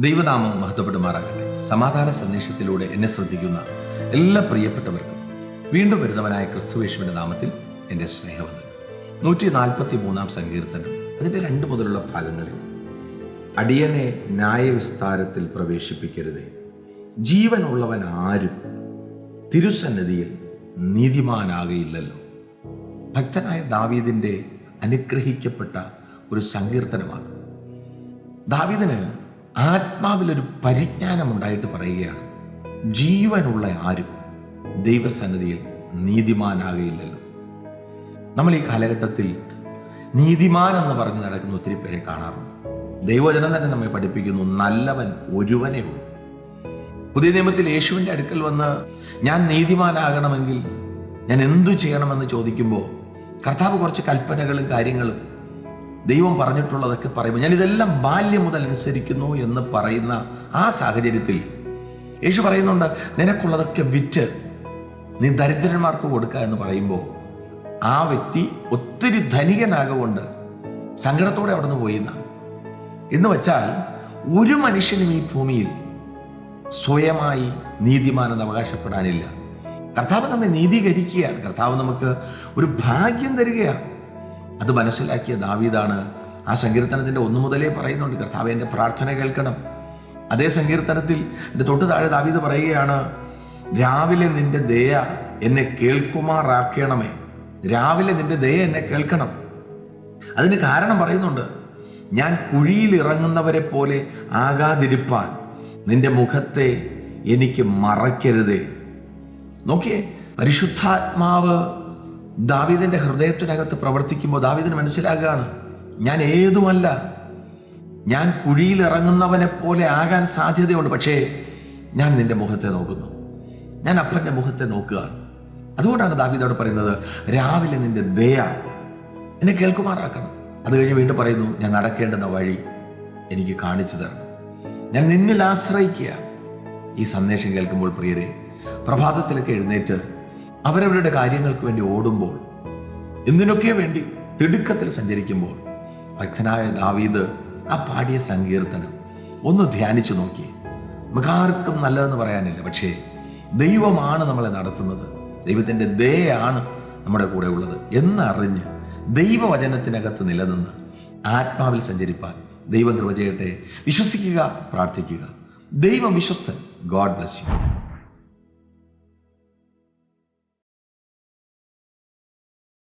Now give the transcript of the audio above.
ദൈവനാമം മഹത്വപ്പെടുമാറാകട്ടെ. സമാധാന സന്ദേശത്തിലൂടെ എന്നെ ശ്രദ്ധിക്കുന്ന എല്ലാ പ്രിയപ്പെട്ടവർക്കും വീണ്ടും വരുന്നവനായ ക്രിസ്തുവേഷുവിന്റെ നാമത്തിൽ എന്റെ സ്നേഹവന്ദനം. നൂറ്റി നാൽപ്പത്തി മൂന്നാം സങ്കീർത്തനം അതിന്റെ രണ്ട് മുതലുള്ള ഭാഗങ്ങളിൽ അടിയനെ ന്യായവിസ്താരത്തിൽ പ്രവേശിപ്പിക്കരുതേ. ജീവനുള്ളവൻ ആരും തിരുസന്നിധിയിൽ നീതിമാനാകയില്ലല്ലോ. ഭക്തനായ ദാവീദിന്റെ അനുഗ്രഹിക്കപ്പെട്ട ഒരു സങ്കീർത്തനമാണ്. ദാവീദിന് ആത്മാവിലൊരു പരിജ്ഞാനമുണ്ടായിട്ട് പറയുകയാണ്. ജീവനുള്ള ആരും ദൈവസന്നിധിയിൽ നീതിമാനാകയില്ലല്ലോ. നമ്മൾ ഈ കാലഘട്ടത്തിൽ നീതിമാൻ എന്ന് പറഞ്ഞ് നടക്കുന്ന ഒത്തിരി പേരെ കാണാറുണ്ട്. ദൈവജനം തന്നെ നമ്മെ പഠിപ്പിക്കുന്നു നല്ലവൻ ഒരുവനേ ഉള്ളൂ. പുതിയ നിയമത്തിൽ യേശുവിന്റെ അടുക്കൽ വന്ന് ഞാൻ നീതിമാനാകണമെങ്കിൽ ഞാൻ എന്തു ചെയ്യണമെന്ന് ചോദിക്കുമ്പോൾ കർത്താവ് കുറച്ച് കൽപ്പനകളും കാര്യങ്ങളും ദൈവം പറഞ്ഞിട്ടുള്ളതൊക്കെ പറയുമ്പോൾ ഞാൻ ഇതെല്ലാം ബാല്യം മുതൽ അനുസരിക്കുന്നു എന്ന് പറയുന്ന ആ സാഹചര്യത്തിൽ യേശു പറയുന്നുണ്ട് നിനക്കുള്ളതൊക്കെ വിറ്റ് നീ ദരിദ്രന്മാർക്ക് കൊടുക്കുക എന്ന് പറയുമ്പോൾ ആ വ്യക്തി ഒത്തിരി ധനികനാകൊണ്ട് സങ്കടത്തോടെ അവിടെ നിന്ന് പോയിന്ന എന്ന് വെച്ചാൽ ഒരു മനുഷ്യനും ഈ ഭൂമിയിൽ സ്വയമായി നീതിമാനെന്ന് അവകാശപ്പെടാനില്ല. കർത്താവ് നമ്മെ നീതീകരിക്കുകയാണ്. കർത്താവ് നമുക്ക് ഒരു ഭാഗ്യം തരികയാണ്. അത് മനസ്സിലാക്കിയ ദാവീദാണ് ആ സങ്കീർത്തനത്തിന്റെ ഒന്നു മുതലേ പറയുന്നുണ്ട് കർത്താവ് എന്റെ പ്രാർത്ഥന കേൾക്കണം. അതേ സങ്കീർത്തനത്തിൽ എന്റെ തൊട്ട് താഴെ ദാവീദ് പറയുകയാണ് രാവിലെ നിന്റെ ദയ എന്നെ കേൾക്കുമാറാക്കണമേ. രാവിലെ നിന്റെ ദയ എന്നെ കേൾക്കണം. അതിന് കാരണം പറയുന്നുണ്ട് ഞാൻ കുഴിയിൽ ഇറങ്ങുന്നവരെ പോലെ ആകാതിരിപ്പാൻ നിന്റെ മുഖത്തെ എനിക്ക് മറയ്ക്കരുതേ. നോക്കിയേ പരിശുദ്ധാത്മാവ് ദാവീദിന്റെ ഹൃദയത്തിനകത്ത് പ്രവർത്തിക്കുമ്പോൾ ദാവീദിന് മനസ്സിലാകുകയാണ് ഞാൻ ഏതുമല്ല ഞാൻ കുഴിയിൽ ഇറങ്ങുന്നവനെ പോലെ ആകാൻ സാധ്യതയുണ്ട് പക്ഷേ ഞാൻ നിന്റെ മുഖത്തെ നോക്കുന്നു. ഞാൻ അപ്പന്റെ മുഖത്തെ നോക്കുകയാണ്. അതുകൊണ്ടാണ് ദാവീദോട് പറയുന്നത് രാവിലെ നിന്റെ ദയ എന്നെ കേൾക്കുമാറാക്കണം. അത് കഴിഞ്ഞ് വീണ്ടും പറയുന്നു ഞാൻ നടക്കേണ്ടുന്ന വഴി എനിക്ക് കാണിച്ചു തരണം. ഞാൻ നിന്നിൽ ആശ്രയിക്കുക. ഈ സന്ദേശം കേൾക്കുമ്പോൾ പ്രിയരെ പ്രഭാതത്തിലൊക്കെ എഴുന്നേറ്റ് അവരവരുടെ കാര്യങ്ങൾക്ക് വേണ്ടി ഓടുമ്പോൾ എന്തിനൊക്കെ വേണ്ടി തിടുക്കത്തിൽ സഞ്ചരിക്കുമ്പോൾ ഭക്തനായ ദാവീദ് ആ പാടിയ സങ്കീർത്തനം ഒന്ന് ധ്യാനിച്ചു നോക്കി. നമുക്കാർക്കും നല്ലതെന്ന് പറയാനില്ല പക്ഷേ ദൈവമാണ് നമ്മളെ നടത്തുന്നത്. ദൈവത്തിന്റെ ദയാണ് നമ്മുടെ കൂടെ ഉള്ളത് എന്നറിഞ്ഞ് ദൈവവചനത്തിനകത്ത് നിലനിന്ന് ആത്മാവിൽ സഞ്ചരിപ്പാൻ ദൈവം ചെയ്യട്ടെ. വിശ്വസിക്കുക പ്രാർത്ഥിക്കുക. ദൈവം വിശ്വസ്തൻ. God bless you.